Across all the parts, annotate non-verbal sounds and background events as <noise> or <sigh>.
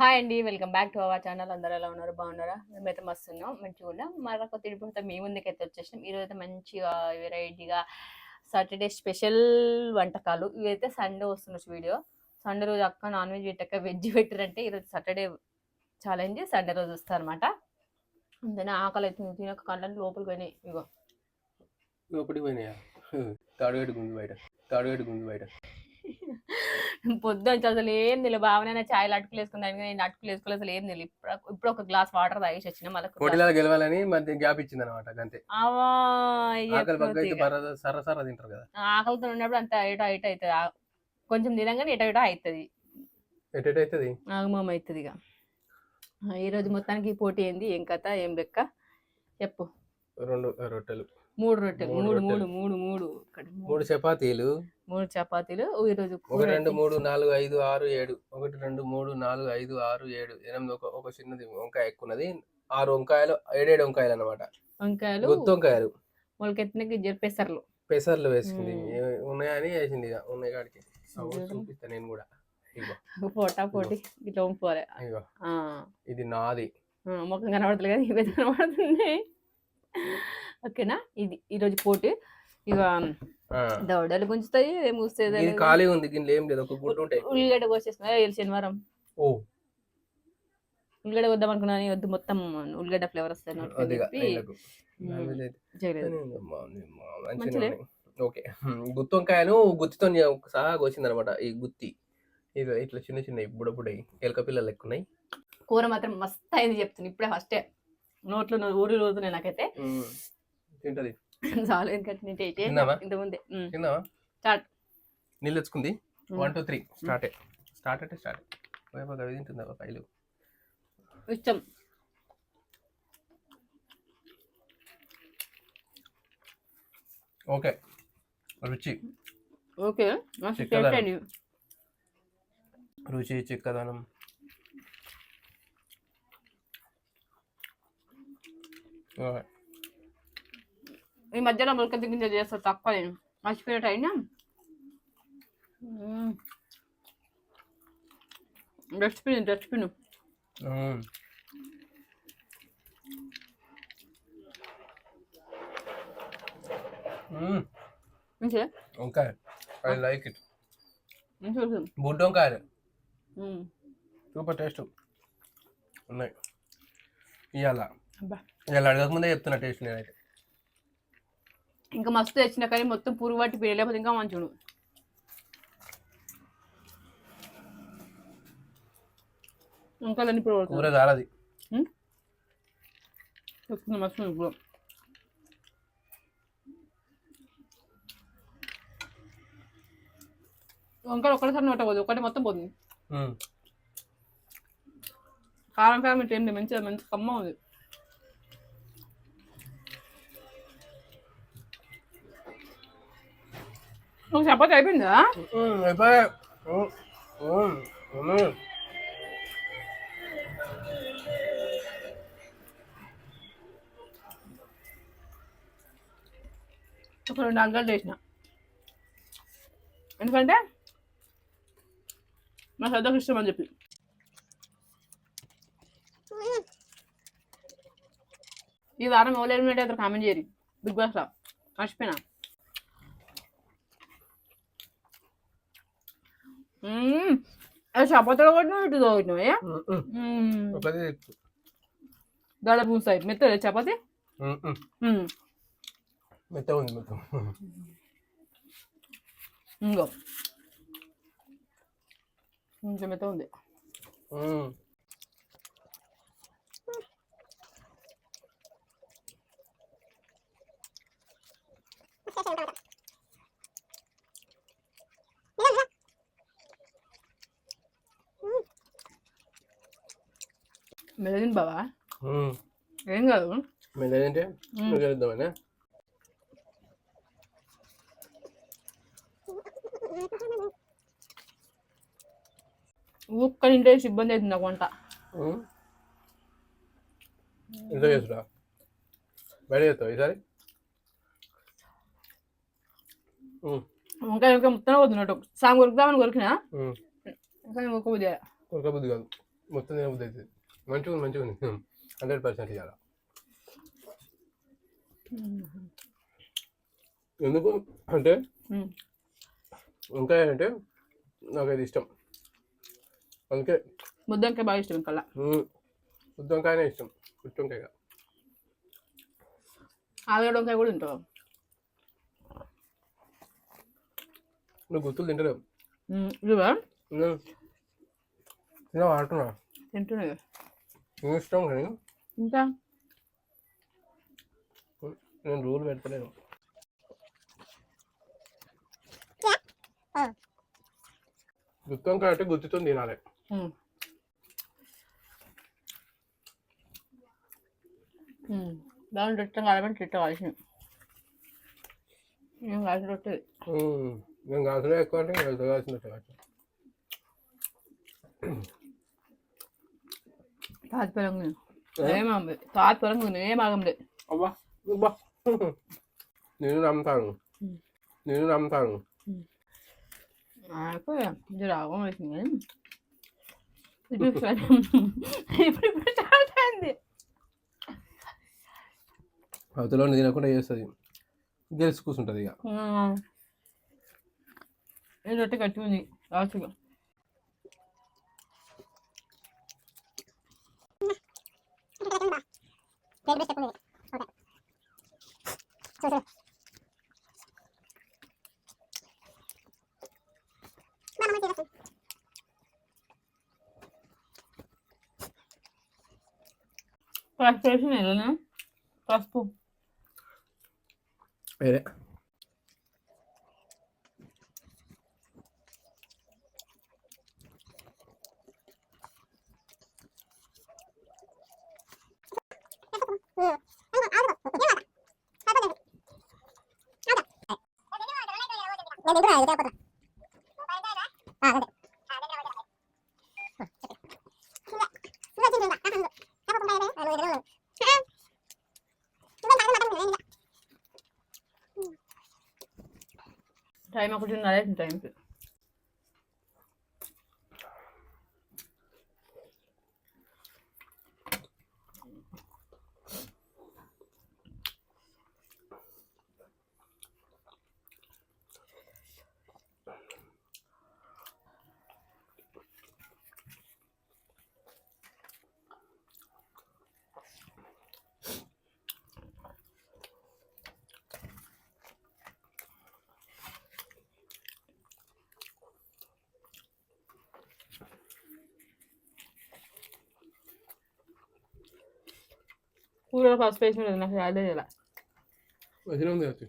Hi అండి welcome back to our channel. అందరూ ఎలా ఉన్నారు? బాగున్నారా? మేమైతే మస్తు ఉన్నాం మంచిగా ఉన్నాం. మరొక తిరిగిపోతే మీ ముందుకైతే వచ్చేసినాం. ఈరోజు అయితే మంచిగా వెరైటీగా సాటర్డే స్పెషల్ వంటకాలు. ఇవైతే సండే వస్తున్న వీడియో. సండే రోజు అక్క నాన్ వెజ్ పెట్టక వెజ్ పెట్టారంటే ఈరోజు సాటర్డే ఛాలెంజ్ సండే రోజు వస్తారనమాట అంతేనా? ఆకలి అయితే తినక కళ్ళని లోపలికి పోయినాయి. ఇగో. లోపలికి పోయినాయా? తాడుగడ్డి బయట. తాడుగడ్డి బయట. పొద్దున్న అసలు ఏం తెలియదు బావనైనా ఛాయలు అటుకులు వేసుకుందాం కానీ నేను అటుకులు వేసుకోలేదు అసలు ఏం తెలియదు ఇప్పుడు ఇప్పుడు ఒక గ్లాస్ వాటర్ తాగేసి వచ్చిన మళ్ళీ పోటీలో గెలవాలని మధ్య గ్యాప్ ఇచ్చింది అనమాట అంతే అవా ఆకలి బగ్గ అయితే ఇక. బర్ర సర సర తింటారు కదా. ఆకలితో ఉన్నప్పుడు అంత ఇట ఇట అవుతుంది. కొంచెం తినగానే ఇట ఇట అవుతుంది. ఎటెట్ అవుతుంది? ఆగమం అవుతుంది ఇక. ఈ రోజు మొత్తానికి పోటీ ఏంది? ఏం కథ? ఏం లెక్క? చెప్పు. రెండు రొట్టెలు. మూడు రొట్టెలు. మూడు మూడు మూడు మూడు. మూడు చపాతీలు. మూడు చపాతీలు ఈ రోజు ఒకటి రెండు మూడు నాలుగు ఐదు ఆరు ఏడు. ఒకటి రెండు మూడు నాలుగు ఐదు ఆరు ఏడు. ఎనిమిది ఒక ఒక చిన్నది వంకాయ ఎక్కువ ఉన్నది ఆరు వంకాయలు ఏడేడు వంకాయలు అనమాట వంకాయలు గుత్తి వంకాయలు. మొలకెత్తినకి పెసర్లు. వేసుకుంది. మ్మ్. ఏ- ఉన్నాయని వేసింది ఇక ఉన్నాయి కాడికి. అగో చూడు. చూపిస్తా నేను కూడా. పోటా పోటీ. ఇట్లా వంపుకోవాలి ఇది నాది. ముఖం కనబడతలేదు కానీ ఇవి కనబడుతుంది. ఓకేనా? ఇది ఈరోజు పోటీ. ఇక. దవడలు గుంజుతాయి కూస్తుంది ఖాళీ ఉంది దీనిలో ఏం లేదు ఒక గుడ్డు ఉంటాయి ఉల్లిగడ్డ కోసేసుకున్నా శనివారం. ఓ. ఉల్లిగడ్డ వద్దాం అనుకున్నాను వద్దు మొత్తం ఉల్లిగడ్డ ఫ్లేవర్ వస్తాయి. ఓకే. గుత్తి వంకాయను గుత్తితో సహా వచ్చింది అనమాట ఈ గుత్తి. ఇది ఇట్లా చిన్న చిన్న బుడబుడై ఎలక పిల్లలు ఎక్కున్నాయి కూర మాత్రం మస్త్ అయింది చెప్తుంది ఇప్పుడే ఫస్టే. నోట్లో ఊరి రోజునే నాకైతే. తింటది. <laughs> చాలు ఎందుకంటే నేను తిన్నావా? ఇంత ముందే. స్టార్ట్. నీళ్ళు తెచ్చుకుంది. One two three start start అంటే స్టార్ట్ వైపు అవి తింటుందా పైలు? ఇష్టం. ఓకే. రుచి. ఓకే. రుచి చిక్కదనం. ఓకే. ఈ మధ్యలో మొలక గింజ చేస్తారు తక్కువ నేను మర్చిపోయిన అయినా డస్ట్బిన్ డస్ట్బిన్ మ్మ్. మ్మ్. మంచిగా వంకాయ. I like it. మంచిగా ఉంటుంది. బుడ్డ వంకాయలు. మ్మ్. Super taste. ఉన్నాయి. ఇవాళ అబ్బా. ఇవాళ అడగకముందే చెప్తున్నా టేస్ట్ నేనైతే. ఇంకా మస్తు తెచ్చిన కానీ మొత్తం పురుగు పట్టి పోయి లేకపోతే ఇంకా మంచుడు. ఇంకా దాన్ని ఇప్పుడు కూర మస్తు ఇప్పుడు వంకాయ ఒక్కటిసారి నోట పోదు ఒకటి మొత్తం పోతుంది. కారం కారం ఇట్లా ఏం మంచిగా మంచి కమ్మ ఉంది. ఒక చపాతి అయిపోయిందా. ఒక రెండు అంగళ్ళు చేసిన ఎందుకంటే మా శ్రద్ధకు ఇష్టం అని చెప్పి ఈ వారం ఎవరు ఎలిమినేట్ అవుతారు కామెంట్ చేయరు బిగ్ బాస్లో మర్చిపోయినా మ్మ్. అది చపాతీలో కొట్టినా ఇటు తెచ్చు. దడ పూసాయి మెత్తలే చపాతీ. మెత్తగా ఉంది మొత్తం ఇంకో కొంచెం మెత్త ఉంది మ్మ్. మెదడిని బావా. ఏం కాదు. ఒక్క ఇంటే ఇబ్బంది అవుతుంది నాకు వంట. ఇంట్లో చేసురా బయట చేస్తావు ఈసారి. ఇంకా ఇంకా మొత్తం వద్దున్నట్టు సాంగ్ కొరుకుదామని కొరికినా. ఇంకా ఒక్క బుద్ధి కాదు. మొత్తం తినబుద్ధి అవుతుంది. మంచిగా ఉంది మంచిగా ఉంది హండ్రెడ్ పర్సెంట్ ఇవ్వాలి ఎందుకు? అంటే. వంకాయ అంటే నాకు అది ఇష్టం. అందుకే ముద్దంకాయ బాగా ఇష్టం కల్లా వంకాయనే ఇష్టం. కాదు. ఆలుగడ్డ వంకాయ కూడా తింటావు? నువ్వు గుర్తులు తింటలేవు. ఉమ్, ఇదిగో ఇష్టం కానీ. ఇంకా? నేను రూల్ పెడతలేను గుత్తి అంటే గుత్తితో తినాలి. బాగుంది రొట్టె కాలమంటే రొట్టె కాల్సిన ఏం కాల్సిన రొట్టె? నేను కాల్సిన ఎక్కువ అంటే వెళ్తా కాల్సిన తాత్పరంగా ఏమాగం తాత్పరంగా ఉంది ఏమాగం లేదు అబ్బా అబ్బా నేను నమ్ముతాను. నేను నమ్ముతాను. నాకు ఇది రాగం వేసింది. ఇప్పుడు <laughs> ఇప్పుడు అయింది. అవతల తినకుండా చేస్తుంది. గెలిచి కూర్చుంటుంది ఇక. రొట్టె కట్టి ఉంది రాసుగా leg breast up Okay. So, so. Mama, let's do this Faz peixe né? Faz por. Tipo. É. పసుపు వేసిన ఎలా పసుపు వేరే టైం ఒకటిన్నర టైంకి కూరలో పసుపు వేసిన లేదు నాకు అదే ఇలా మంచిగా ఉంది వచ్చి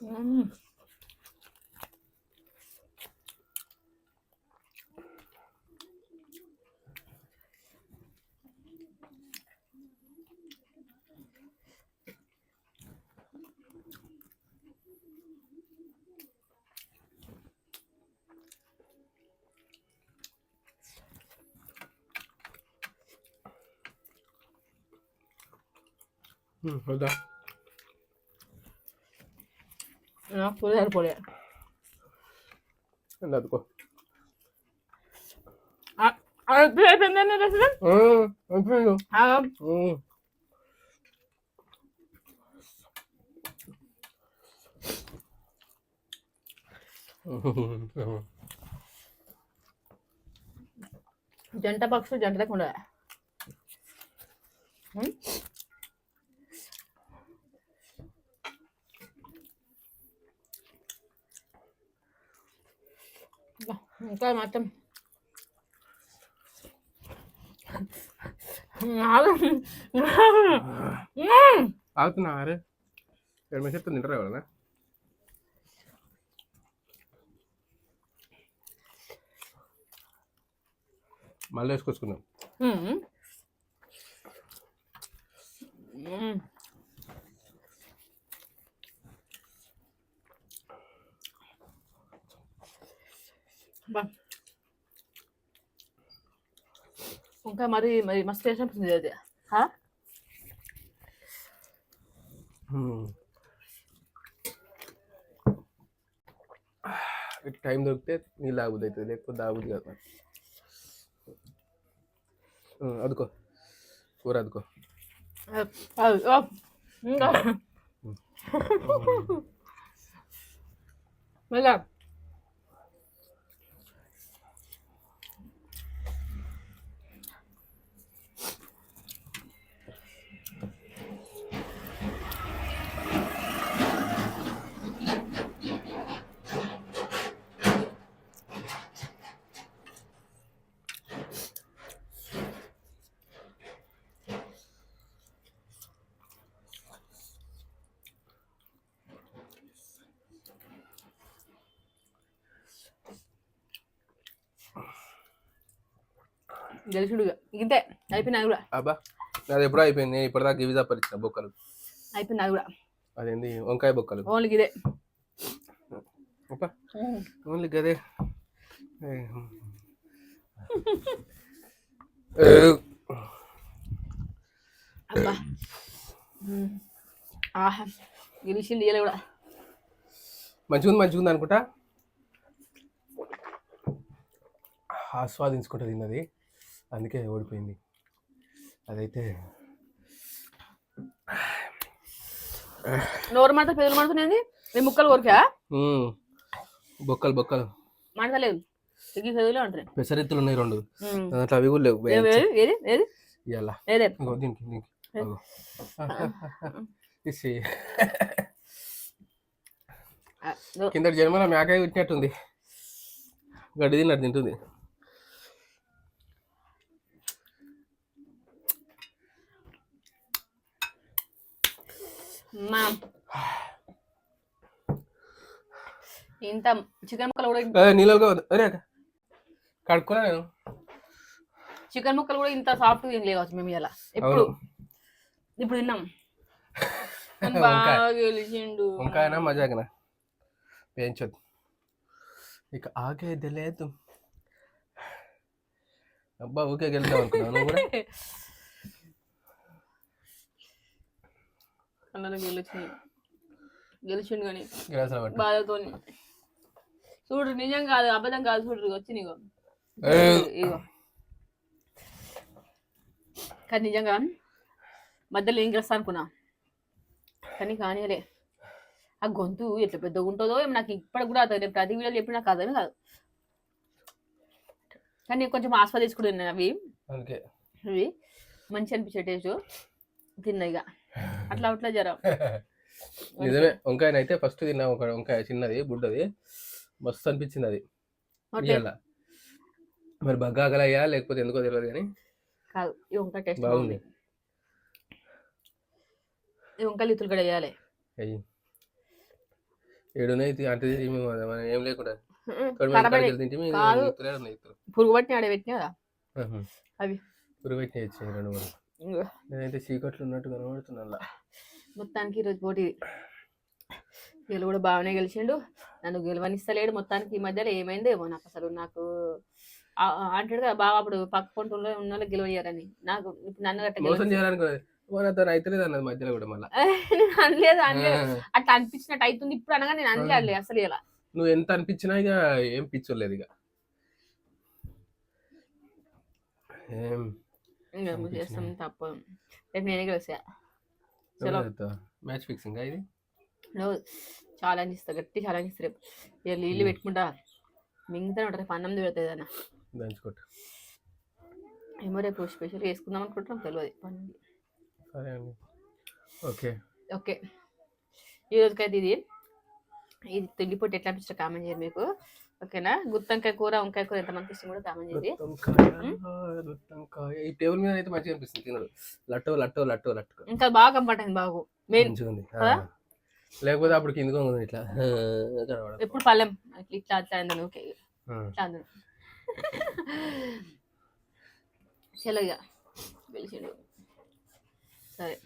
మ్మ్. ఉమ్, వద్దా నాకు కూర సరిపోలే అందుకో ఎప్పుడు అయిపోయిందండి అసలు అయిపోయింది ఆ, ఉమ్. జంట పక్షులు జంట దగ్గర ఉండదా మ్మ్? బా, ఇంకా మాత్రం. అరే. ఎవరన్నా మళ్ళీ వేసుకొచ్చుకున్నాం వంకాయ మరి మరి మస్తు టేస్ట్ అనిపిస్తుంది అది టైం దొరికితే నీళ్ళు ఆగుద్ది అవుతుంది లేకపోతే ఆగుద్ది కదా అదుకో కూర అదుకో మళ్ళా గెలిచుడుగా ఇంతే అయిపోయినా కూడా. అబ్బా అది ఎప్పుడో అయిపోయింది. నేను ఇప్పటిదాకా ఇవి తప్పరిచిన బొక్కలు. అయిపోయినా కూడా. అదేంది? వంకాయ బొక్కలు. ఓన్లీ ఇదే అబ్బా ఓన్లీ గదే. అబ్బా. ఆహా గెలిచింది ఇయ్యలే కూడా. మంచిగా ఉంది మంచిగా ఉంది అనుకుంటా? ఆస్వాదించుకుంటూ తిన్నది. అందుకే ఓడిపోయింది. అదైతే నోరు మాట పెదలు మాడుతున్నది నేను ముక్కలు కొరికా. బొక్కలు బొక్కలు. మాడతలేదు పెదవులే ఉంటున్నాయి పెసరెత్తులు ఉన్నాయి రెండు. దాంట్లో అవి కూడా లేవు. ఏది ఏది? ఇవాళ ఇంకో దీనికి దీనికి. కింద జన్మలో మేకాయ పెట్టినట్టుంది గడ్డి తిన్నట్టు తింటుంది. అమ్మా ఇంత చికెన్ ముక్కలు కూడా నీళ్ళగా కడుక్కున్నా నేను. చికెన్ ముక్కలు కూడా ఇంత సాఫ్ట్ తినలేవచ్చు మేము ఇలా. ఎప్పుడు? ఇప్పుడు తిన్నాం. <laughs> బాగా గెలిచిండు. వంకాయనా మజాకనా? పెంచొద్దు. ఇక ఆగేది లేదు. అబ్బా ఊకే గెలుద్దాం అనుకున్నావు? నువ్వు కూడా? <laughs> కళ్ళలో గెలిచిండు గెలిచిండు కానీ బాధతో చూడు నిజం కాదు అబద్ధం కాదు చూడు వచ్చి నీకు. ఇగో. కానీ నిజంగా మధ్యలో ఏం చేస్తా అనుకున్నా? కానీ కానీలే. ఆ గొంతు ఎట్లా పెద్దగా ఉంటుందో నాకు ఇప్పటికి కూడా లేదు ప్రతి వీడియోలో చెప్పి నాకు అర్థమే కాదు. కానీ కొంచెం ఆస్వాదించుకుంటున్నా అవి. ఇవి మంచి అనిపించే టేస్ట్ తిన్నా ఇక అట్లా <laughs> అట్లా జర. నిజమే. వంకాయనైతే ఫస్ట్ తిన్నా ఒక వంకాయ చిన్నది బుడ్డది. మస్తు అనిపించింది అది. ఇవాళ మరి బగ్గాగలయ్యా లేకపోతే ఎందుకో తెలియదు కానీ కాదు ఈ వంకాయ టేస్ట్ బాగుంది. ఈ వంకాయలు ఇతులు కూడా వేయాలి. అయ్యి ఏడున్నాయి అంటే ఏం లేకుండా. పురుగు పట్టిన ఆడ పెట్టినా. అవి. పురుగు పెట్టిన రెండు మూడు. నేనైతే చీకట్లు ఉన్నట్టు కనబడుతున్నా. మొత్తానికి ఈరోజు పోటీ. వీళ్ళు కూడా బాగానే గెలిచిండు. నన్ను గెలవనిస్తలేడు మొత్తానికి ఈ మధ్యలో. ఏమైందో ఏమో నాకు అసలు. నాకు అంటాడు కదా బాగా అప్పుడు పక్క పంటలో ఉన్న వాళ్ళు గెలవయ్యారని నాకు ఇప్పుడు నన్ను గట్ట అయితలేదు అన్నది మధ్యలో కూడా మళ్ళీ. అనలేదు అనలేదు. అట్లా అనిపించినట్టు అవుతుంది ఇప్పుడు అనగా నేను అనలేదు అసలు ఇలా. నువ్వు ఎంత అనిపించినా ఇక ఏం పిచ్చోలేదు ఇక. ఏం ఇంకా. చేస్తాం తప్ప రేపు నేనే గెలిసా చలో. మ్యాచ్ ఫిక్సింగ్ ఇది? ఛాలెంజ్ ఇస్తా గట్టి ఛాలెంజ్ ఇస్తా రేపు. ఇక నీళ్ళు మ్మ్. పెట్టుకుంటా. మిగతా ఉంటుంది రేపు అన్నం పెడుతుంది అన్న దంచుకోట. ఏమో రేపు స్పెషల్ వేసుకుందాం అనుకుంటున్నాం తెలియదు పని సరే అండి. ఓకే. ఓకే. ఈ రోజుకైతే ఇది. ఇది తిండి పొట్టి ఎట్లా అనిపిస్తే కామెంట్ చేయండి మీకు. ఓకేనా? గుత్తంకాయ కూర వంకాయ కూర ఎంతమంది ఇష్టం కూడా కామెంట్ గుత్తంకాయ గుత్తంకాయ. ఈ టేబుల్ మీద అయితే మంచిగా అనిపిస్తుంది తినడు లట్టో లట్టో లట్టో లట్టో ఇంకా బాగా కంపటంది బాగు మెయిన్? లేకపోతే అప్పుడు కిందకు ఇట్లా. ఎప్పుడు పల్లెం ఇట్లా అట్లా అందని. ఓకే. ఇట్లా అందని. చలో ఇక పిలిచిండు. సరే.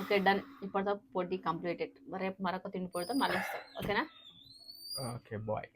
Okay done. ఇప్పటితో పోటీ కంప్లీటెడ్. రేపు మరొక తిండి పొడితో మళ్ళీ వస్తాం. ఓకేనా? Okay bye.